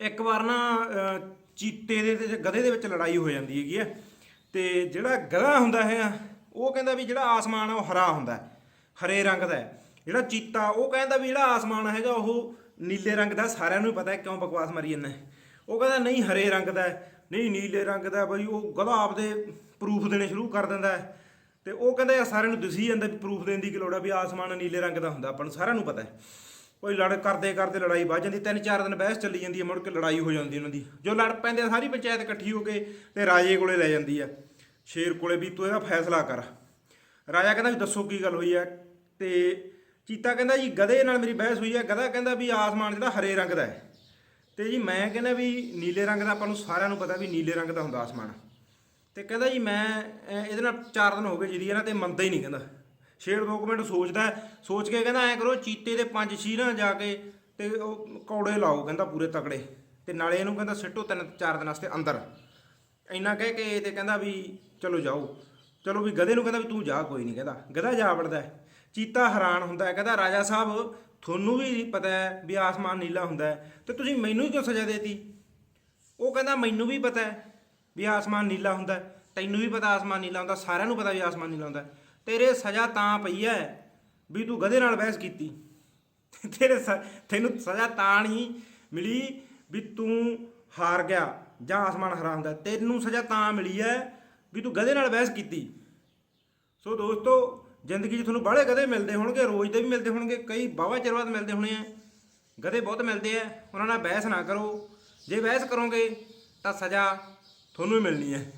ਇੱਕ ਵਾਰ ਨਾ ਚੀਤੇ ਦੇ ਤੇ ਗਧੇ ਦੇ ਵਿੱਚ ਲੜਾਈ ਹੋ ਜਾਂਦੀ ਹੈਗੀ ਹੈ ਤੇ ਜਿਹੜਾ ਗਧਾ ਹੁੰਦਾ ਹੈ ਉਹ ਕਹਿੰਦਾ ਵੀ ਜਿਹੜਾ ਆਸਮਾਨ ਆ ਉਹ ਹਰਾ ਹੁੰਦਾ ਹੈ, ਹਰੇ ਰੰਗ ਦਾ ਹੈ। ਜਿਹੜਾ ਚੀਤਾ ਉਹ ਕਹਿੰਦਾ ਵੀ ਜਿਹੜਾ ਆਸਮਾਨ ਹੈਗਾ ਉਹ ਨੀਲੇ ਰੰਗ ਦਾ ਸਾਰਿਆਂ ਨੂੰ ਹੀ ਪਤਾ ਹੈ ਕਿਉਂ ਬਕਵਾਸ ਮਾਰੀ ਜਾਂਦਾ ਉਹ ਕਹਿੰਦਾ ਨਹੀਂ ਹਰੇ ਰੰਗ ਦਾ ਨਹੀਂ ਨੀਲੇ ਰੰਗ ਦਾ ਬਈ ਉਹ ਗਧਾ ਆਪਦੇ ਪ੍ਰੂਫ ਦੇਣੇ ਸ਼ੁਰੂ ਕਰ ਦਿੰਦਾ ਹੈ। ਤੇ ਉਹ ਕਹਿੰਦਾ ਯਾਰ ਸਾਰਿਆਂ ਨੂੰ ਦਿਸੀ ਜਾਂਦਾ ਵੀ ਪ੍ਰੂਫ ਦੇਣ ਦੀ ਕੀ ਲੋੜ ਆ ਵੀ ਆਸਮਾਨ ਨੀਲੇ ਰੰਗ ਦਾ ਹੁੰਦਾ ਆਪਾਂ ਨੂੰ ਸਾਰਿਆਂ ਨੂੰ ਪਤਾ ਹੈ। ਕੋਈ ਲੜ ਕਰਦੇ ਕਰਦੇ ਲੜਾਈ ਵੱਜ ਜਾਂਦੀ ਤਿੰਨ ਚਾਰ ਦਿਨ ਬਹਿਸ ਚੱਲੀ ਜਾਂਦੀ ਹੈ ਮੁੜ ਕੇ ਲੜਾਈ ਹੋ ਜਾਂਦੀ ਉਹਨਾਂ ਦੀ। ਜੋ ਲੜ ਪੈਂਦੇ ਆ, ਸਾਰੀ ਪੰਚਾਇਤ ਇਕੱਠੀ ਹੋ ਕੇ ਤੇ ਰਾਜੇ ਕੋਲੇ ਲੈ ਜਾਂਦੀ ਆ। ਸ਼ੇਰ ਕੋਲੇ ਵੀ ਤੂੰ ਇਹਦਾ ਫੈਸਲਾ ਕਰ। ਰਾਜਾ ਕਹਿੰਦਾ ਵੀ ਦੱਸੋ ਕੀ ਗੱਲ ਹੋਈ ਹੈ ਤੇ ਚੀਤਾ ਕਹਿੰਦਾ ਜੀ ਗਧੇ ਨਾਲ ਮੇਰੀ ਬਹਿਸ ਹੋਈ ਹੈ ਗਧਾ ਕਹਿੰਦਾ ਵੀ ਆਸਮਾਨ ਜਿਹੜਾ ਹਰੇ ਰੰਗ ਦਾ ਹੈ। ਤੇ ਜੀ ਮੈਂ ਕਹਿੰਦਾ ਵੀ ਨੀਲੇ ਰੰਗ ਦਾ ਆਪਾਂ ਨੂੰ ਸਾਰਿਆਂ ਨੂੰ ਪਤਾ ਵੀ ਨੀਲੇ ਰੰਗ ਦਾ ਹੁੰਦਾ ਆਸਮਾਨ। ਤੇ ਕਹਿੰਦਾ ਜੀ ਮੈਂ ਇਹਦੇ ਨਾਲ 4 ਦਿਨ ਹੋ ਗਏ ਜਿਹਦੀ ਇਹਨਾਂ ਤੇ ਮੰਨਦਾ ਹੀ ਨਹੀਂ ਕਹਿੰਦਾ। ਸ਼ੇਰ ਦੋ ਕੁ ਮਿੰਟ ਸੋਚਦਾ ਸੋਚ ਕੇ ਕਹਿੰਦਾ ਐ ਕਰੋ, ਚੀਤੇ ਦੇ ਪੰਜ ਸ਼ੀਰਾਂ ਜਾ ਕੇ ਤੇ ਉਹ ਕੌੜੇ ਲਾਓ, ਕਹਿੰਦਾ ਪੂਰੇ ਤਕੜੇ। ਤੇ ਨਾਲੇ ਇਹਨੂੰ ਕਹਿੰਦਾ ਸਿੱਟੋ ਤਿੰਨ, ਚਾਰ ਦਿਨ ਵਾਸਤੇ ਅੰਦਰ। ਇੰਨਾ ਕਹਿ ਕੇ ਤੇ ਕਹਿੰਦਾ ਵੀ ਚਲੋ ਜਾਓ। ਚਲੋ ਵੀ ਗਧੇ ਨੂੰ ਕਹਿੰਦਾ ਵੀ ਤੂੰ ਜਾ, ਕੋਈ ਨਹੀਂ ਕਹਿੰਦਾ। ਗਧਾ ਜਾ ਵੜਦਾ ਚੀਤਾ ਹੈਰਾਨ ਹੁੰਦਾ ਹੈ। ਕਹਿੰਦਾ ਰਾਜਾ ਸਾਹਿਬ, ਤੁਹਾਨੂੰ ਵੀ ਪਤਾ ਹੈ ਵੀ ਆਸਮਾਨ ਨੀਲਾ ਹੁੰਦਾ ਹੈ। ਤੇ ਤੁਸੀਂ ਮੈਨੂੰ ਹੀ ਕਿਉਂ ਸਜ਼ਾ ਦੇਤੀ? ਉਹ ਕਹਿੰਦਾ ਮੈਨੂੰ ਵੀ ਪਤਾ ਹੈ ਵੀ ਆਸਮਾਨ ਨੀਲਾ ਹੁੰਦਾ ਤੈਨੂੰ ਵੀ ਪਤਾ ਆਸਮਾਨ ਨੀਲਾ ਹੁੰਦਾ, ਸਾਰਿਆਂ ਨੂੰ ਪਤਾ ਵੀ ਆਸਮਾਨ ਨੀਲਾ ਹੁੰਦਾ ਤੇਰੇ ਸਜ਼ਾ ਤਾਂ ਪਈ ਹੈ ਵੀ ਤੂੰ ਗਧੇ ਨਾਲ ਬਹਿਸ ਕੀਤੀ। ਤੇਰੇ ਸ- ਤੈਨੂੰ ਸਜ਼ਾ ਤਾਂ ਨਹੀਂ ਮਿਲੀ ਵੀ ਤੂੰ ਹਾਰ ਗਿਆ ਜਾਂ ਆਸਮਾਨ ਹਰਾ ਹੁੰਦਾ। ਤੈਨੂੰ ਸਜ਼ਾ ਤਾਂ ਮਿਲੀ ਹੈ ਵੀ ਤੂੰ ਗਧੇ ਨਾਲ ਬਹਿਸ ਕੀਤੀ। ਸੋ ਦੋਸਤੋ, ਜ਼ਿੰਦਗੀ 'ਚ ਤੁਹਾਨੂੰ ਬਾਹਲੇ ਗਧੇ ਮਿਲਦੇ ਹੋਣਗੇ, ਰੋਜ਼ ਦੇ ਵੀ ਮਿਲਦੇ ਹੋਣਗੇ, ਕਈ ਬਾਵਾ ਚਿਰ ਬਾਅਦ ਮਿਲਦੇ ਹੋਣੇ ਆ ਗਧੇ ਬਹੁਤ ਮਿਲਦੇ ਆ ਉਹਨਾਂ ਨਾਲ ਬਹਿਸ ਨਾ ਕਰੋ। ਜੇ ਬਹਿਸ ਕਰੋਗੇ ਤਾਂ ਸਜ਼ਾ ਤੁਹਾਨੂੰ ਹੀ ਮਿਲਣੀ ਹੈ